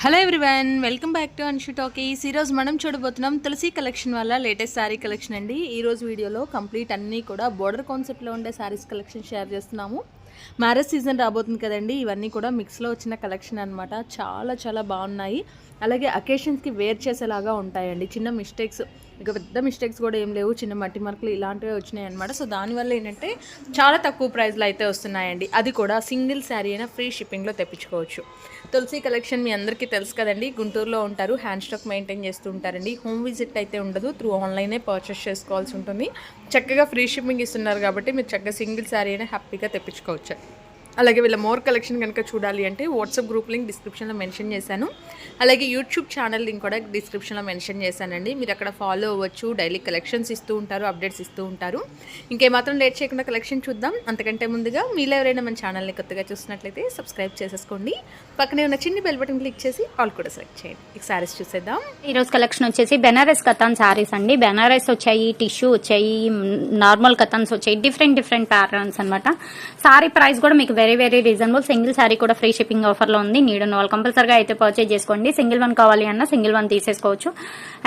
Hello everyone welcome back to Anshu talkies ఈరోజు మనం చూడబోతున్నాం తులసి కలెక్షన్ వల్ల లేటెస్ట్ శారీ కలెక్షన్ అండి. ఈరోజు వీడియోలో కంప్లీట్ అన్నీ కూడా బోర్డర్ కాన్సెప్ట్లో ఉండే శారీస్ కలెక్షన్ షేర్ చేస్తున్నాము. మ్యారేజ్ సీజన్ రాబోతుంది కదండి ఇవన్నీ కూడా మిక్స్లో వచ్చిన కలెక్షన్ అనమాట చాలా చాలా బాగున్నాయి. అలాగే అకేషన్స్కి వేర్ చేసేలాగా ఉంటాయండి. చిన్న మిస్టేక్స్ ఇక పెద్ద మిస్టేక్స్ కూడా ఏం లేవు. చిన్న మట్టి మార్కులు ఇలాంటివి వచ్చినాయి అనమాట సో దానివల్ల ఏంటంటే చాలా తక్కువ ప్రైస్లో అయితే వస్తున్నాయండి. అది కూడా సింగిల్ శారీ అయినా ఫ్రీ షిప్పింగ్లో తెప్పించుకోవచ్చు. తులసి కలెక్షన్ మీ అందరికీ తెలుసు కదండి. గుంటూరులో ఉంటారు. హ్యాండ్ స్టాక్ మెయింటైన్ చేస్తూ ఉంటారండి. హోమ్ విజిట్ అయితే ఉండదు. త్రూ ఆన్లైనే పర్చేస్ చేసుకోవాల్సి ఉంటుంది. చక్కగా ఫ్రీ షిప్పింగ్ ఇస్తున్నారు కాబట్టి మీరు చక్కగా సింగిల్ శారీ అయినా హ్యాపీగా తెప్పించుకోవచ్చు. అలాగే వీళ్ళ మోర్ కలెక్షన్ కనుక చూడాలి అంటే వాట్సాప్ గ్రూప్ లింక్ డిస్క్రిప్షన్లో మెన్షన్ చేశాను. అలాగే యూట్యూబ్ ఛానల్ లింక్ కూడా డిస్క్రిప్షన్లో మెన్షన్ చేశానండి. మీరు అక్కడ ఫాలో అవ్వచ్చు డైలీ కలెక్షన్స్ ఇస్తూ ఉంటారు అప్డేట్స్ ఇస్తూ ఉంటారు. ఇంకేమాత్రం లేట్ చేయకుండా కలెక్షన్ చూద్దాం. అంతకంటే ముందుగా మీలో ఎవరైనా మన ఛానల్ని కొత్తగా చూసినట్లయితే సబ్స్క్రైబ్ చేసేసుకోండి. పక్కనే ఉన్న చిన్ని బెల్ బటన్ క్లిక్ చేసి ఆల్ కూడా సెలెక్ట్ చేయండి. ఇక సారీస్ చూసేద్దాం. ఈరోజు కలెక్షన్ వచ్చేసి బెనారస్ కథాన్ సారీస్ అండి. బెనారస్ వచ్చాయి టిష్యూ వచ్చాయి నార్మల్ కథాన్స్ వచ్చాయి డిఫరెంట్ డిఫరెంట్ ప్యాటర్న్స్ అన్నమాట. సారీ ప్రైస్ కూడా మీకు very very reasonable single sari కూడా ఫ్రీ షిప్పింగ్ ఆఫర్లో ఉంది. నీడ్ ఉన్న వాళ్ళు కంపల్సరీగా అయితే పర్చేజ్ చేసుకోండి. సింగిల్ వన్ కావాలి అన్న సింగిల్ వన్ తీసేసుకోవచ్చు.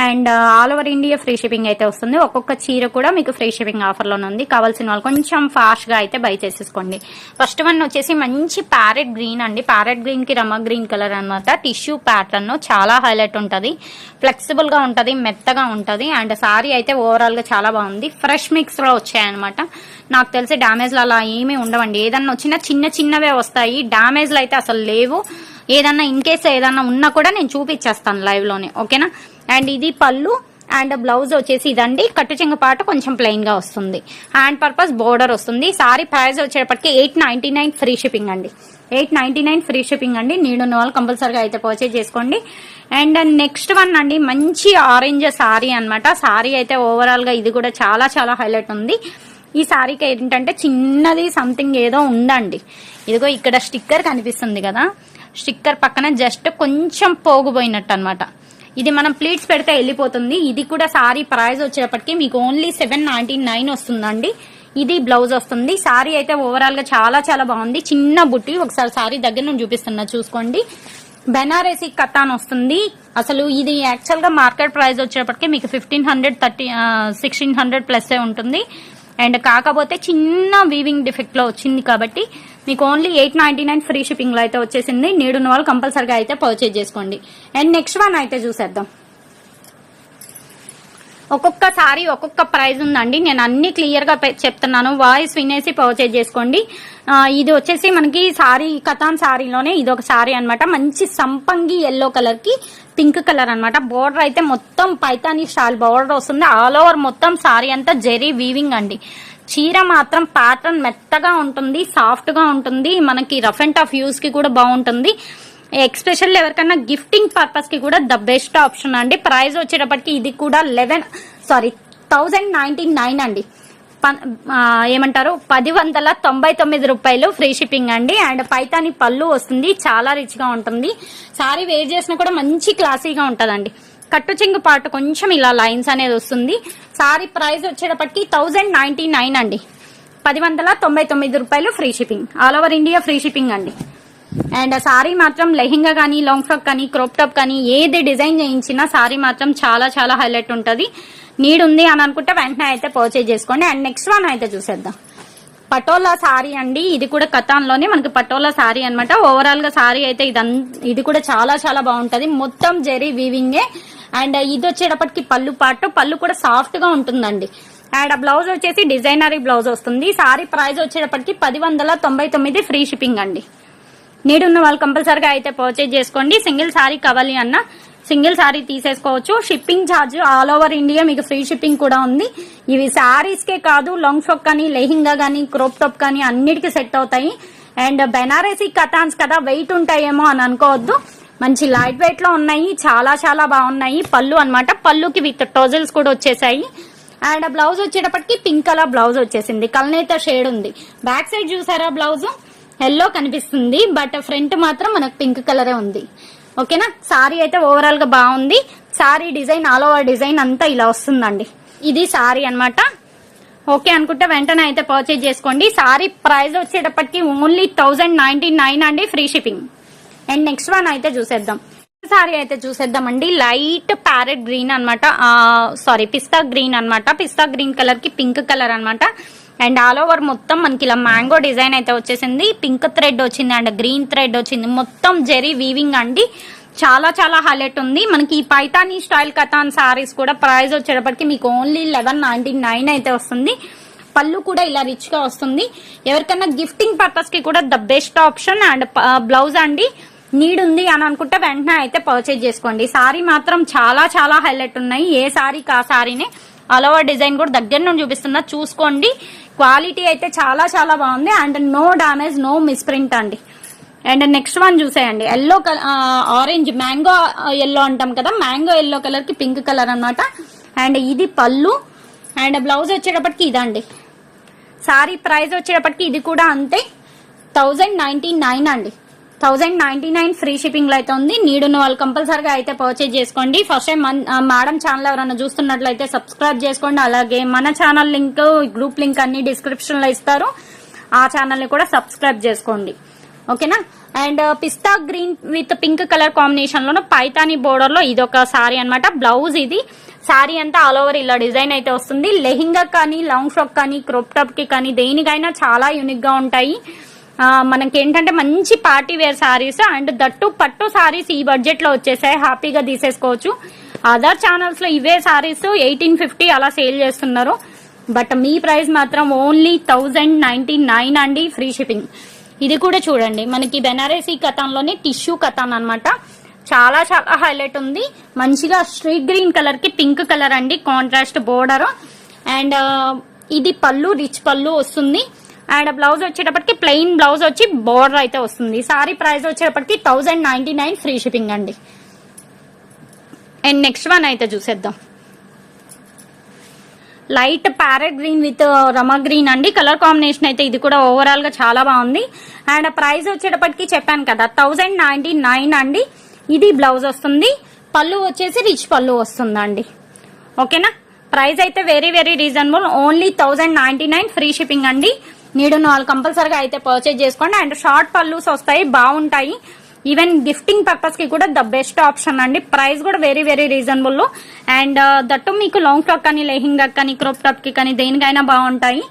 And all over India free shipping అయితే వస్తుంది. ఒక్కొక్క చీర కూడా మీకు ఫ్రీ షిప్పింగ్ ఆఫర్లోనే ఉంది. కావాల్సిన వాళ్ళు కొంచెం ఫాస్ట్గా అయితే బై చేసేసుకోండి. ఫస్ట్ వన్ వచ్చేసి మంచి ప్యారెట్ గ్రీన్ అండి. ప్యారెట్ గ్రీన్కి రమ గ్రీన్ కలర్ అన్నమాట. టిష్యూ ప్యాటర్న్ చాలా హైలైట్ ఉంటుంది. ఫ్లెక్సిబుల్గా మెత్తగా ఉంటుంది. అండ్ సారీ అయితే ఓవరాల్గా చాలా బాగుంది. ఫ్రెష్ మిక్స్లో వచ్చాయన్నమాట. నాకు తెలిసి డ్యామేజ్లు అలా ఏమీ ఉండవండి. ఏదన్నా వచ్చినా చిన్న చిన్నవే వస్తాయి. డ్యామేజ్లు అయితే అసలు లేవు. ఏదన్నా ఇన్ కేస్ ఏదన్నా ఉన్నా కూడా నేను చూపించేస్తాను లైవ్లోనే ఓకేనా? అండ్ ఇది పళ్ళు అండ్ బ్లౌజ్ వచ్చేసి ఇదండి. కట్టు చెంగు పాట కొంచెం ప్లెయిన్గా వస్తుంది. హ్యాండ్ పర్పస్ బోర్డర్ వస్తుంది. సారీ ప్రైస్ వచ్చేటప్పటికి eight ninety nine free shipping అండి. Eight ninety nine free shipping అండి. నీడు వాళ్ళు కంపల్సరీగా అయితే పర్చేజ్ చేసుకోండి. అండ్ నెక్స్ట్ వన్ అండి. మంచి ఆరెంజ్ సారీ అన్నమాట. సారీ అయితే ఓవరాల్గా ఇది కూడా చాలా చాలా హైలైట్ ఉంది. ఈ శారీకి ఏంటంటే చిన్నది సంథింగ్ ఏదో ఉందండి. ఇదిగో ఇక్కడ స్టిక్కర్ కనిపిస్తుంది కదా. స్టిక్కర్ పక్కన జస్ట్ కొంచెం పోగుపోయినట్టు అనమాట ఇది మనం ప్లీట్స్ పెడితే వెళ్ళిపోతుంది. ఇది కూడా సారీ ప్రైస్ వచ్చేటప్పటికి మీకు ఓన్లీ సెవెన్ నైన్టీ నైన్ వస్తుందండి. ఇది బ్లౌజ్ వస్తుంది. సారీ అయితే ఓవరాల్గా చాలా చాలా బాగుంది. చిన్న బుట్టి ఒకసారి సారీ దగ్గర నుంచి చూపిస్తున్నా చూసుకోండి. బెనారసీ కథాన్ వస్తుంది. అసలు ఇది యాక్చువల్గా మార్కెట్ ప్రైస్ వచ్చేటప్పటికి మీకు fifteen hundred thirty sixteen hundred plus ఉంటుంది. అండ్ కాకపోతే చిన్న వీవింగ్ డిఫెక్ట్లో వచ్చింది కాబట్టి మీకు only eight ninety nine free షిప్పింగ్లో అయితే వచ్చేసింది. నీడున్న వాళ్ళు కంపల్సరీగా అయితే పర్చేజ్ చేసుకోండి. అండ్ నెక్స్ట్ వన్ అయితే చూసేద్దాం. ఒక్కొక్క సారీ ఒక్కొక్క ప్రైజ్ ఉందండి. నేను అన్ని క్లియర్గా చెప్తున్నాను. వాయిస్ వినేసి పర్చేజ్ చేసుకోండి. ఇది వచ్చేసి మనకి సారీ కథాన్ సారీలోనే ఇది ఒక సారీ అన్నమాట. మంచి సంపంగి ఎల్లో కలర్కి పింక్ కలర్ అన్నమాట. బోర్డర్ అయితే మొత్తం పైతాని షాల్ బోర్డర్ వస్తుంది. ఆల్ ఓవర్ మొత్తం సారీ అంతా జెరీ వీవింగ్ అండి. చీర మాత్రం ప్యాటర్న్ మెత్తగా ఉంటుంది సాఫ్ట్గా ఉంటుంది. మనకి రఫ్ అండ్ టఫ్ యూస్కి కూడా బాగుంటుంది. ఎక్స్పెషల్ ఎవరికైనా గిఫ్టింగ్ పర్పస్కి కూడా ద బెస్ట్ ఆప్షన్ అండి. ప్రైస్ వచ్చేటప్పటికి ఇది కూడా eleven sorry thousand ninety nine అండి. ఏమంటారు? పది వందల తొంభై తొమ్మిది రూపాయలు ఫ్రీ షిప్పింగ్ అండి. అండ్ పైతాని పళ్ళు వస్తుంది. చాలా రిచ్గా ఉంటుంది. సారీ వేర్ చేసినా కూడా మంచి క్లాసీగా ఉంటుందండి. కట్టు చెంగు పాటు కొంచెం ఇలా లైన్స్ అనేది వస్తుంది. సారీ ప్రైస్ వచ్చేటప్పటికి థౌజండ్ నైన్టీ నైన్ అండి. పది వందల తొంభై తొమ్మిది రూపాయలు free shipping. All over India free shipping అండి. అండ్ సారీ మాత్రం లెహెంగా కానీ లాంగ్ ఫ్రాక్ కానీ క్రోప్ టాప్ కానీ ఏది డిజైన్ చేయించినా సారీ మాత్రం చాలా చాలా హైలైట్ ఉంటుంది. నీడ్ ఉంది అని అనుకుంటే వెంటనే అయితే పర్చేజ్ చేసుకోండి. అండ్ నెక్స్ట్ వన్ అయితే చూసేద్దాం. పటోలా సారీ అండి. ఇది కూడా కథాన్లోనే మనకి పటోలా సారీ అన్నమాట. ఓవరాల్గా సారీ అయితే ఇదం ఇది కూడా చాలా చాలా బాగుంటది. మొత్తం జెరీ వీవింగే అండ్ ఇది వచ్చేటప్పటికి పళ్ళు పాటు పళ్ళు కూడా సాఫ్ట్గా ఉంటుందండి. అండ్ ఆ బ్లౌజ్ వచ్చేసి డిజైనరీ బ్లౌజ్ వస్తుంది. సారీ ప్రైస్ వచ్చేటప్పటికి పది వందల తొంభై తొమ్మిది ఫ్రీ షిప్పింగ్ అండి. నీడ్ ఉన్న వాళ్ళు కంపల్సరీగా అయితే పర్చేజ్ చేసుకోండి. సింగిల్ సారీ కావాలి అన్న సింగిల్ సారీ తీసేసుకోవచ్చు. Shipping charge all over India మీకు ఫ్రీ షిప్పింగ్ కూడా ఉంది. ఇవి సారీస్ కే కాదు లాంగ్ ఫ్రాక్ కానీ లెహింగా కానీ క్రోప్ టాప్ కానీ అన్నిటికీ సెట్ అవుతాయి. అండ్ బెనారసీ కథాన్స్ కదా వెయిట్ ఉంటాయేమో అని అనుకోవద్దు. మంచి లైట్ వెయిట్లో ఉన్నాయి చాలా చాలా బాగున్నాయి. పళ్ళు అన్నమాట. పళ్ళుకి విత్ టోజల్స్ కూడా వచ్చేసాయి. అండ్ బ్లౌజ్ వచ్చేటప్పటికి పింక్ కలర్ బ్లౌజ్ వచ్చేసింది. కల్నేత షేడ్ ఉంది. బ్యాక్ సైడ్ చూసారా బ్లౌజ్ ఎల్లో కనిపిస్తుంది బట్ ఫ్రంట్ మాత్రం మనకు పింక్ కలరే ఉంది. ఓకేనా సారీ అయితే ఓవరాల్గా బాగుంది. Sari design all over design అంతా ఇలా వస్తుందండి. ఇది సారీ అన్నమాట. ఓకే అనుకుంటే వెంటనే అయితే పర్చేజ్ చేసుకోండి. సారీ ప్రైస్ వచ్చేటప్పటికి ఓన్లీ థౌజండ్ నైన్టీ నైన్ అండి free shipping and next one అయితే చూసేద్దాం. సారీ అయితే చూసేద్దామండి. లైట్ ప్యారెట్ గ్రీన్ అనమాట సారీ పిస్తా గ్రీన్ అన్నమాట. పిస్తా గ్రీన్ కలర్కి పింక్ కలర్ అనమాట అండ్ ఆల్ ఓవర్ మొత్తం మనకి ఇలా మ్యాంగో డిజైన్ అయితే వచ్చేసింది. పింక్ థ్రెడ్ వచ్చింది అండ్ గ్రీన్ థ్రెడ్ వచ్చింది. మొత్తం జెరీ వీవింగ్ అండి. చాలా చాలా హైలైట్ ఉంది. మనకి ఈ పైతానీ స్టైల్ కథాన్ సారీస్ కూడా ప్రైస్ వచ్చేటప్పటికి మీకు ఓన్లీ లెవెన్ నైన్టీ నైన్ అయితే వస్తుంది. పళ్ళు కూడా ఇలా రిచ్గా వస్తుంది. ఎవరికైనా గిఫ్టింగ్ పర్పస్కి కూడా the best option and blouse అండి. నీడ్ ఉంది అని అనుకుంటే వెంటనే అయితే పర్చేజ్ చేసుకోండి. సారీ మాత్రం చాలా చాలా హైలైట్ ఉన్నాయి. ఏ సారీకి ఆ సారీనే ఆల్ ఓవర్ డిజైన్ కూడా దగ్గర నుండి చూపిస్తున్నా. చూసుకోండి. క్వాలిటీ అయితే చాలా చాలా బాగుంది. And no damage no misprint అండి. అండ్ నెక్స్ట్ వన్ చూసేయండి. Yellow colour orange mango yellow అంటాం కదా మ్యాంగో ఎల్లో కలర్కి పింక్ కలర్ అన్నమాట. అండ్ ఇది పళ్ళు. అండ్ బ్లౌజ్ వచ్చేటప్పటికి ఇదండి. సారీ ప్రైస్ వచ్చేటప్పటికి ఇది కూడా అంతే. థౌజండ్ నైన్టీ నైన్ అండి. థౌజండ్ నైన్టీ నైన్ ఫ్రీ షిప్పింగ్లో అయితే ఉంది. నీడున్న వాళ్ళు కంపల్సరిగా అయితే పర్చేజ్ చేసుకోండి. ఫస్ట్ టైం మేడం ఛానల్ ఎవరైనా చూస్తున్నట్లయితే సబ్స్క్రైబ్ చేసుకోండి. అలాగే మన ఛానల్ లింక్ గ్రూప్ లింక్ అన్ని డిస్క్రిప్షన్లో ఇస్తారు. ఆ ఛానల్ని కూడా సబ్స్క్రైబ్ చేసుకోండి. ఓకేనా and uh, pista green with pink colour combination లోను పైతాని బోర్డర్లో ఇది ఒక సారీ అనమాట బ్లౌజ్ ఇది. సారీ అంతా ఆల్ ఓవర్ ఇలా డిజైన్ అయితే వస్తుంది. లెహింగా కానీ లాంగ్ ఫ్రాక్ కానీ క్రోప్ టాప్కి కానీ దేనికైనా చాలా యూనిక్గా ఉంటాయి. మనకి ఏంటంటే మంచి party wear saris and that పట్టు సారీస్ ఈ బడ్జెట్లో వచ్చేసాయి. హ్యాపీగా తీసేసుకోవచ్చు. అదర్ ఛానల్స్లో ఇవే సారీస్ ఎయిటీన్ ఫిఫ్టీ అలా సేల్ చేస్తున్నారు. బట్ మీ ప్రైస్ మాత్రం ఓన్లీ థౌజండ్ నైన్టీ నైన్ అండి ఫ్రీ షిప్పింగ్ ఇది కూడా చూడండి. మనకి బెనారసీ కథాన్లోనే టిష్యూ కథాన్ అనమాట చాలా చాలా హైలైట్ ఉంది. మంచిగా స్ట్రీట్ గ్రీన్ కలర్కి పింక్ కలర్ అండి కాంట్రాస్ట్ బోర్డర్ అండ్ ఇది పళ్ళు రిచ్ పళ్ళు వస్తుంది. అండ్ బ్లౌజ్ వచ్చేటప్పటికి ప్లెయిన్ బ్లౌజ్ వచ్చి బోర్డర్ అయితే వస్తుంది. సారీ ప్రైస్ వచ్చేటప్పటికి thousand ninety nine free shipping అండి. అండ్ నెక్స్ట్ వన్ అయితే చూసేద్దాం. Light parrot green with Rama green అండి. కలర్ కాంబినేషన్ అయితే ఇది కూడా ఓవరాల్గా చాలా బాగుంది. అండ్ ప్రైస్ వచ్చేటప్పటికి చెప్పాను కదా థౌజండ్ నైన్టీ నైన్ అండి. ఇది బ్లౌజ్ వస్తుంది. పళ్ళు వచ్చేసి రిచ్ పళ్ళు వస్తుందండి. ఓకేనా ప్రైస్ అయితే very very reasonable only thousand ninety nine free shipping అండి. నీడు వాళ్ళు కంపల్సరీగా అయితే పర్చేజ్ చేసుకోండి. అండ్ షార్ట్ పళ్ళుస్ వస్తాయి బాగుంటాయి. ఈవెన్ గిఫ్టింగ్ పర్పస్కి కూడా ద బెస్ట్ ఆప్షన్ అండి. ప్రైస్ కూడా very very reasonable and uh, that మీకు లాంగ్ ఫ్రాక్ కానీ లెహింగా కానీ క్రోప్ టాప్కి కానీ దేనికైనా బాగుంటాయి.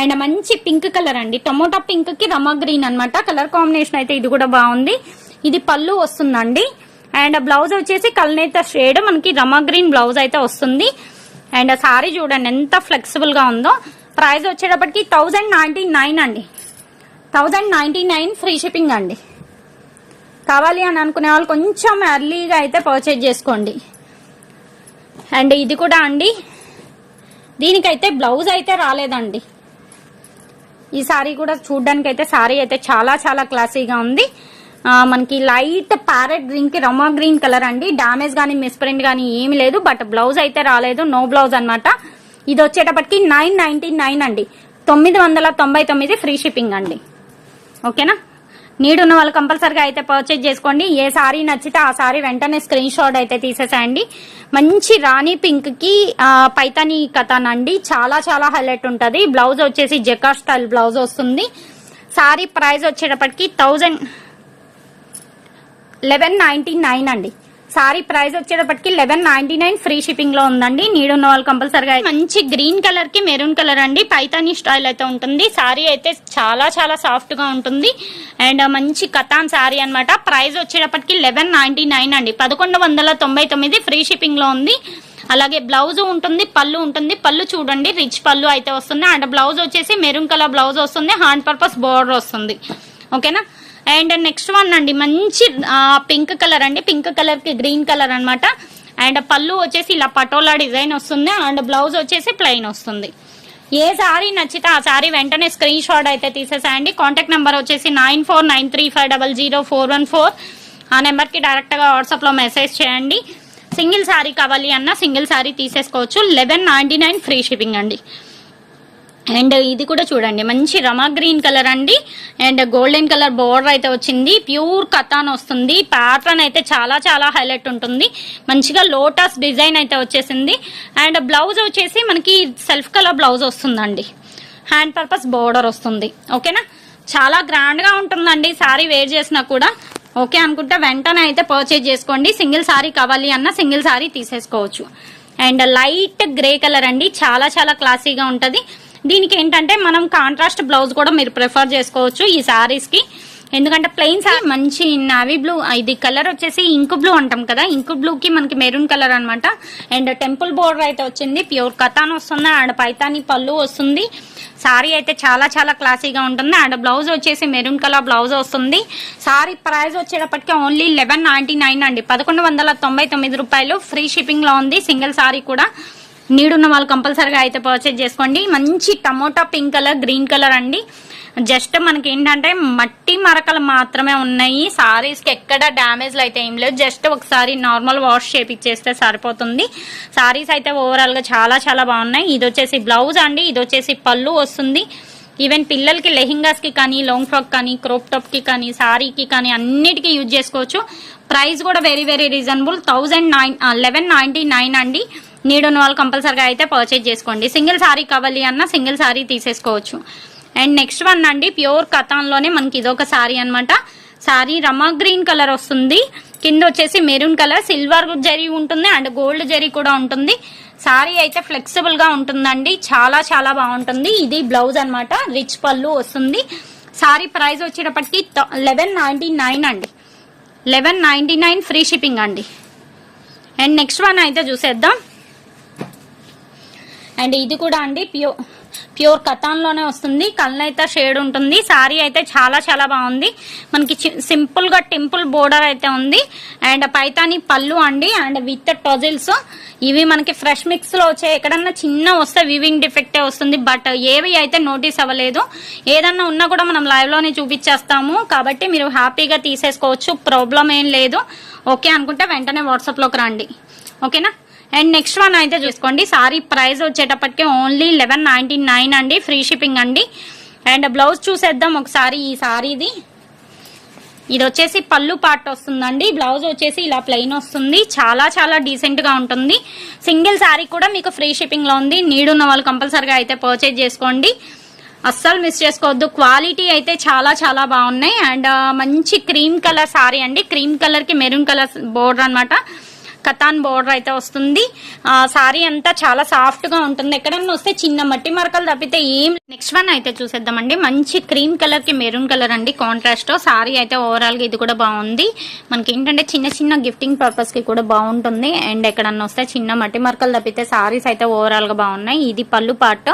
అండ్ మంచి పింక్ కలర్ అండి. టమోటా పింక్కి రమ గ్రీన్ అన్నమాట. కలర్ కాంబినేషన్ అయితే ఇది కూడా బాగుంది. ఇది పళ్ళు వస్తుందండి. అండ్ బ్లౌజ్ వచ్చేసి కల్నేత షేడ్ మనకి రమ గ్రీన్ బ్లౌజ్ అయితే వస్తుంది. అండ్ సారీ చూడండి ఎంత ఫ్లెక్సిబుల్గా ఉందో. ప్రైస్ వచ్చేటప్పటికి థౌజండ్ నైంటీ నైన్ అండి. Thousand ninety nine free shipping అండి. కావాలి అని అనుకునే వాళ్ళు కొంచెం ఎర్లీగా అయితే పర్చేజ్ చేసుకోండి. అండ్ ఇది కూడా అండి. దీనికైతే బ్లౌజ్ అయితే రాలేదండి. ఈ సారీ కూడా చూడడానికి అయితే సారీ అయితే చాలా చాలా క్లాసీగా ఉంది. మనకి లైట్ ప్యారెట్ గ్రీన్కి రమా గ్రీన్ కలర్ అండి. డామేజ్ గానీ మిస్ప్రింట్ గానీ ఏమి లేదు. బట్ బ్లౌజ్ అయితే రాలేదు. నో బ్లౌజ్ అనమాట ఇది వచ్చేటప్పటికి నైన్ నైన్టీ నైన్ అండి. తొమ్మిది వందల తొంభై తొమ్మిది ఫ్రీ షిప్పింగ్ అండి. ఓకేనా? నీడ్ ఉన్న వాళ్ళు కంపల్సరిగా అయితే పర్చేజ్ చేసుకోండి. ఏ సారీ నచ్చితే ఆ సారీ వెంటనే స్క్రీన్ షాట్ అయితే తీసేసేయండి. మంచి రాణి పింక్కి ఆ, పైతాని కథాన్ అండి. చాలా చాలా హైలైట్ ఉంటుంది. బ్లౌజ్ వచ్చేసి జెకా స్టైల్ బ్లౌజ్ వస్తుంది. సారీ ప్రైస్ వచ్చేటప్పటికి థౌజండ్ లెవెన్ నైన్టీ నైన్ అండి. సారీ ప్రైస్ వచ్చేటప్పటికి లెవెన్ నైన్టీ నైన్ ఫ్రీ షిప్పింగ్లో ఉందండి. నీడ్ ఉన్న వాళ్ళు కంపల్సరిగా మంచి గ్రీన్ కలర్కి మెరూన్ కలర్ అండి. పైతానీ స్టైల్ అయితే ఉంటుంది. సారీ అయితే చాలా చాలా సాఫ్ట్గా ఉంటుంది. అండ్ మంచి కథాన్ సారీ అన్నమాట. ప్రైస్ వచ్చేటప్పటికి లెవెన్ నైన్టీ నైన్ అండి. పదకొండు వందల తొంభై తొమ్మిది ఫ్రీ షిప్పింగ్లో ఉంది. అలాగే బ్లౌజ్ ఉంటుంది పళ్ళు ఉంటుంది. పళ్ళు చూడండి రిచ్ పళ్ళు అయితే వస్తుంది అండ్ బ్లౌజ్ వచ్చేసి మెరూన్ కలర్ బ్లౌజ్ వస్తుంది. హ్యాండ్ పర్పస్ బోర్డర్ వస్తుంది. ఓకేనా? అండ్ నెక్స్ట్ వన్ అండి మంచి పింక్ కలర్ అండి. పింక్ కలర్కి గ్రీన్ కలర్ అనమాట అండ్ పళ్ళు వచ్చేసి ఇలా పటోలా డిజైన్ వస్తుంది. అండ్ బ్లౌజ్ వచ్చేసి ప్లెయిన్ వస్తుంది. ఏ సారీ నచ్చితే ఆ సారీ వెంటనే స్క్రీన్ షాట్ అయితే తీసేసేయండి. కాంటాక్ట్ నెంబర్ వచ్చేసి nine four nine three five double zero four one four. ఆ నెంబర్కి డైరెక్ట్గా వాట్సాప్లో మెసేజ్ చేయండి. సింగిల్ శారీ కావాలి అన్న సింగిల్ శారీ తీసేసుకోవచ్చు. Eleven ninety nine free shipping అండి. అండ్ ఇది కూడా చూడండి మంచి రమా గ్రీన్ కలర్ అండి. అండ్ గోల్డెన్ కలర్ బోర్డర్ అయితే వచ్చింది. ప్యూర్ కథాన్ వస్తుంది. ప్యాటర్న్ అయితే చాలా చాలా హైలైట్ ఉంటుంది. మంచిగా లోటస్ డిజైన్ అయితే వచ్చేసింది. అండ్ బ్లౌజ్ వచ్చేసి మనకి సెల్ఫ్ కలర్ బ్లౌజ్ వస్తుందండి. హ్యాండ్ పర్పస్ బోర్డర్ వస్తుంది. ఓకేనా? చాలా గ్రాండ్గా ఉంటుందండి. సారీ వేర్ చేసినా కూడా. ఓకే అనుకుంటే వెంటనే అయితే పర్చేజ్ చేసుకోండి. సింగిల్ సారీ కావాలి అన్న సింగిల్ సారీ తీసేసుకోవచ్చు. అండ్ లైట్ గ్రే కలర్ అండి. చాలా చాలా క్లాసీగా ఉంటుంది. దీనికి ఏంటంటే మనం కాంట్రాస్ట్ బ్లౌజ్ కూడా మీరు ప్రిఫర్ చేసుకోవచ్చు ఈ శారీస్కి ఎందుకంటే ప్లెయిన్ సారీ మంచి నావీ బ్లూ ఇది కలర్ వచ్చేసి ఇంక్ బ్లూ అంటాం కదా. ఇంక్ బ్లూకి మనకి మెరూన్ కలర్ అనమాట అండ్ టెంపుల్ బోర్డర్ అయితే వచ్చింది ప్యూర్ కథాన్ వస్తుంది అండ్ పైతాని పళ్ళు వస్తుంది. సారీ అయితే చాలా చాలా క్లాసీగా ఉంటుంది. అండ్ బ్లౌజ్ వచ్చేసి మెరూన్ కలర్ బ్లౌజ్ వస్తుంది. సారీ ప్రైస్ వచ్చేటప్పటికి ఓన్లీ లెవెన్ నైన్టీ నైన్ అండి. పదకొండు వందల తొంభై తొమ్మిది రూపాయలు. ఫ్రీ షిప్పింగ్లో ఉంది. సింగిల్ సారీ కూడా. నీడున్న వాళ్ళు కంపల్సరీగా అయితే పర్చేజ్ చేసుకోండి. మంచి tomato pink colour green colour అండి. జస్ట్ మనకి ఏంటంటే మట్టి మరకలు మాత్రమే ఉన్నాయి. సారీస్కి ఎక్కడ డ్యామేజ్లు అయితే ఏం లేదు. జస్ట్ ఒకసారి నార్మల్ వాష్ చేపిచ్చేస్తే సరిపోతుంది. సారీస్ అయితే ఓవరాల్గా చాలా చాలా బాగున్నాయి. ఇది వచ్చేసి బ్లౌజ్ అండి. ఇది వచ్చేసి పళ్ళు వస్తుంది. ఈవెన్ పిల్లలకి లెహింగాస్కి కానీ లాంగ్ ఫ్రాక్ కానీ క్రోప్ టాప్కి కానీ సారీకి కానీ అన్నిటికీ యూజ్ చేసుకోవచ్చు. ప్రైస్ కూడా very very reasonable thousand nine eleven ninety nine అండి. నీడున్న వాళ్ళు కంపల్సరీగా అయితే పర్చేజ్ చేసుకోండి. సింగిల్ సారీ కావాలి అన్న సింగిల్ సారీ తీసేసుకోవచ్చు. అండ్ నెక్స్ట్ వన్ అండి ప్యూర్ కథాన్లోనే మనకి ఇదొక శారీ అన్నమాట. శారీ రమా గ్రీన్ కలర్ వస్తుంది. కింద వచ్చేసి మెరూన్ కలర్ సిల్వర్ జరీ ఉంటుంది అండ్ గోల్డ్ జరీ కూడా ఉంటుంది. సారీ అయితే ఫ్లెక్సిబుల్గా ఉంటుందండి. చాలా చాలా బాగుంటుంది. ఇది బ్లౌజ్ అనమాట రిచ్ పళ్ళు వస్తుంది. శారీ ప్రైస్ వచ్చేటప్పటికి లెవెన్ నైంటీ నైన్ అండి. Eleven ninety nine free shipping అండి. అండ్ నెక్స్ట్ వన్ అయితే చూసేద్దాం. అండ్ ఇది కూడా అండి ప్యూర్ ప్యూర్ కథాన్లోనే వస్తుంది. కళ్ళైతే షేడ్ ఉంటుంది. సారీ అయితే చాలా చాలా బాగుంది. మనకి సింపుల్గా టెంపుల్ బోర్డర్ అయితే ఉంది. అండ్ పైతాని పళ్ళు అండి. And with tassels. ఇవి మనకి ఫ్రెష్ మిక్స్లో వచ్చే ఎక్కడన్నా చిన్న వస్తే వివింగ్ డిఫెక్టే వస్తుంది. బట్ ఏవి అయితే నోటీస్ అవ్వలేదు. ఏదన్నా ఉన్నా కూడా మనం లైవ్లోనే చూపించేస్తాము. కాబట్టి మీరు హ్యాపీగా తీసేసుకోవచ్చు. ప్రాబ్లం ఏం లేదు. ఓకే అనుకుంటే వెంటనే వాట్సాప్లోకి రండి. ఓకేనా? అండ్ నెక్స్ట్ వన్ అయితే చూసుకోండి. సారీ ప్రైస్ వచ్చేటప్పటికి ఓన్లీ లెవెన్ నైన్టీ నైన్ అండి. ఫ్రీ షిప్పింగ్ అండి. అండ్ బ్లౌజ్ చూసేద్దాం ఒకసారి ఈ సారీది ఇది వచ్చేసి పళ్ళు పార్ట్ వస్తుందండి. బ్లౌజ్ వచ్చేసి ఇలా ప్లెయిన్ వస్తుంది. చాలా చాలా డీసెంట్గా ఉంటుంది. సింగిల్ సారీ కూడా మీకు ఫ్రీ షిప్పింగ్లో ఉంది. నీడున్న వాళ్ళు కంపల్సరీగా అయితే పర్చేజ్ చేసుకోండి. అస్సలు మిస్ చేసుకోవద్దు. క్వాలిటీ అయితే చాలా చాలా బాగున్నాయి. అండ్ uh, మంచి క్రీమ్ కలర్ సారీ అండి. క్రీమ్ కలర్కి మెరూన్ కలర్ బోర్డర్ అనమాట కథాన్ బోర్డర్ అయితే వస్తుంది. ఆ సారీ అంతా చాలా సాఫ్ట్గా ఉంటుంది. ఎక్కడన్నా వస్తే చిన్న మట్టి మరకలు తప్పితే ఏం నెక్స్ట్ వన్ అయితే చూసేద్దామండి. మంచి క్రీమ్ కలర్కి మెరూన్ కలర్ అండి కాంట్రాస్ట్. సారీ అయితే ఓవరాల్గా ఇది కూడా బాగుంది. మనకి ఏంటంటే చిన్న చిన్న గిఫ్టింగ్ పర్పస్కి కూడా బాగుంటుంది. అండ్ ఎక్కడన్నా వస్తే చిన్న మట్టి మరకలు తప్పితే సారీస్ అయితే ఓవరాల్గా బాగున్నాయి. ఇది పళ్ళు పార్ట్.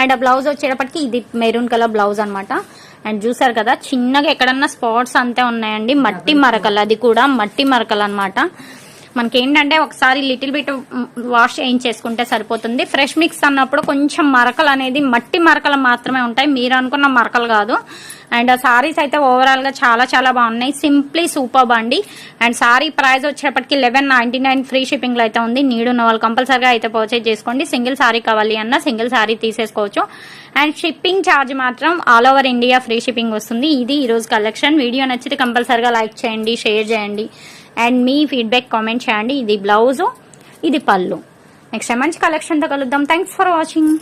అండ్ బ్లౌజ్ వచ్చేటప్పటికి ఇది మెరూన్ కలర్ బ్లౌజ్ అనమాట అండ్ చూసారు కదా చిన్నగా ఎక్కడన్నా స్పాట్స్ అంతే ఉన్నాయండి. మట్టి మరకలు అది కూడా మట్టి మరకలు అనమాట మనకి ఏంటంటే ఒకసారి లిటిల్ బిట్ వాష్ చేయించేసుకుంటే సరిపోతుంది. ఫ్రెష్ మిక్స్ అన్నప్పుడు కొంచెం మరకలు అనేది మట్టి మరకలు మాత్రమే ఉంటాయి. మీరు అనుకున్న మరకలు కాదు. అండ్ సారీస్ అయితే ఓవరాల్గా చాలా చాలా బాగున్నాయి. సింప్లీ సూపర్ అండి. అండ్ సారీ ప్రైస్ వచ్చేటప్పటికి లెవెన్ నైన్టీ నైన్ ఫ్రీ షిప్పింగ్లో అయితే ఉంది. నీడు ఉన్న వాళ్ళు కంపల్సరీగా అయితే పర్చేజ్ చేసుకోండి. సింగిల్ సారీ కావాలి అన్న సింగిల్ సారీ తీసేసుకోవచ్చు. అండ్ షిప్పింగ్ ఛార్జ్ మాత్రం all over India free shipping వస్తుంది. ఇది ఈ రోజు కలెక్షన్ వీడియో నచ్చితే కంపల్సరీగా లైక్ చేయండి షేర్ చేయండి. అండ్ మీ ఫీడ్బ్యాక్ కామెంట్ చేయండి. ఇది బ్లౌజ్ ఇది పళ్ళు. నెక్స్ట్ మంచి కలెక్షన్తో కలుద్దాం. Thanks for watching